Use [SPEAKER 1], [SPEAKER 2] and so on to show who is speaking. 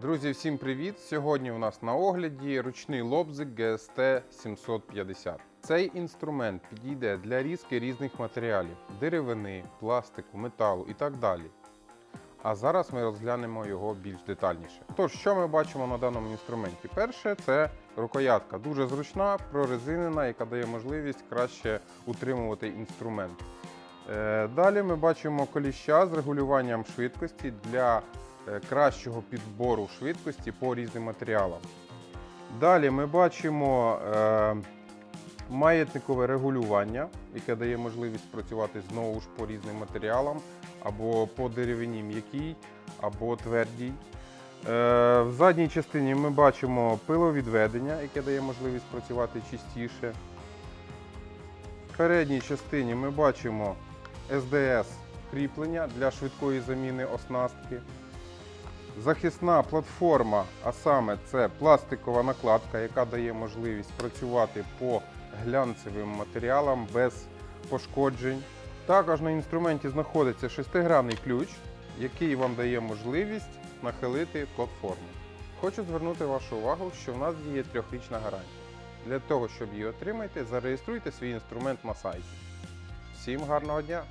[SPEAKER 1] Друзі, всім привіт! Сьогодні у нас на огляді ручний лобзик GST 750. Цей інструмент підійде для різки різних матеріалів: деревини, пластику, металу і так далі. А зараз ми розглянемо його більш детальніше. Тож, що ми бачимо на даному інструменті? Перше, це рукоятка, дуже зручна, прорезинена, яка дає можливість краще утримувати інструмент. Е, Далі ми бачимо коліща з регулюванням швидкості для кращого підбору швидкості по різним матеріалам. Далі ми бачимо е, маятникове регулювання, яке дає можливість працювати знову ж по різним матеріалам, або по деревині м'якій, або твердій. Е, В задній частині ми бачимо пиловідведення, яке дає можливість працювати чистіше. В передній частині ми бачимо SDS кріплення для швидкої заміни оснастки. Захисна платформа, а саме це пластикова накладка, яка дає можливість працювати по глянцевим матеріалам без пошкоджень. Також на інструменті знаходиться шестигранний ключ, який вам дає можливість нахилити платформу. Хочу звернути вашу увагу, що в нас діє трьохрічна гарантія. Для того, щоб її отримати, зареєструйте свій інструмент на сайті. Всім гарного дня!